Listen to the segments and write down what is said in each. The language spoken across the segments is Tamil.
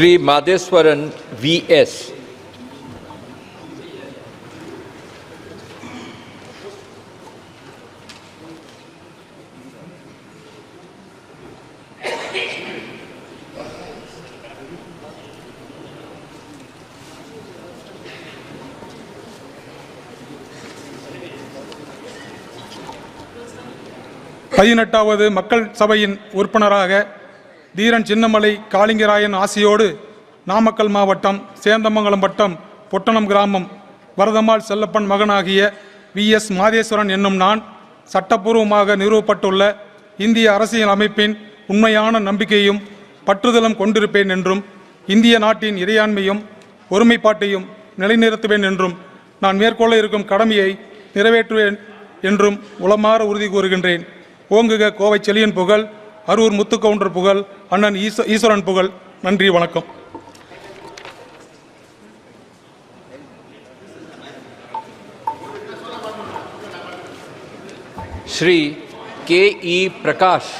ஸ்ரீ மாதேஸ்வரன் விஎஸ் பதினெட்டாவது மக்கள் சபையின் உறுப்பினராக தீரன் சின்னமலை காளிங்கராயன் ஆசியோடு நாமக்கல் மாவட்டம் சேந்தமங்கலம் வட்டம் பொட்டணம் கிராமம் வரதம்மாள் செல்லப்பன் மகனாகிய வி. எஸ். மாதேஸ்வரன் என்னும் நான் சட்டப்பூர்வமாக நிறுவப்பட்டுள்ள இந்திய அரசியல் அமைப்பின் உண்மையான நம்பிக்கையும் பற்றுதலும் கொண்டிருப்பேன் என்றும் இந்திய நாட்டின் இறையாண்மையும் ஒருமைப்பாட்டையும் நிலைநிறுத்துவேன் என்றும் நான் மேற்கொள்ள இருக்கும் கடமையை நிறைவேற்றுவேன் என்றும் உளமாற உறுதி கூறுகின்றேன். ஓங்குக கோவை செலியன் புகழ். அரூர் முத்துக்கவுண்டர் புகழ் அண்ணன் ஈஸ்வ- ஈஸ்வரன் புகழ் நன்றி வணக்கம் Sri K.E. Prakash.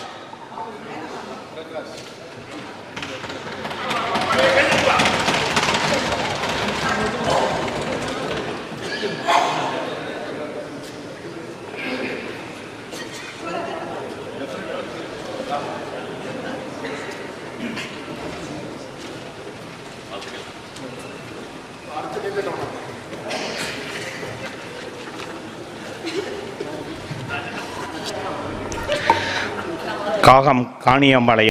காகம் காணியம்பாளையம்.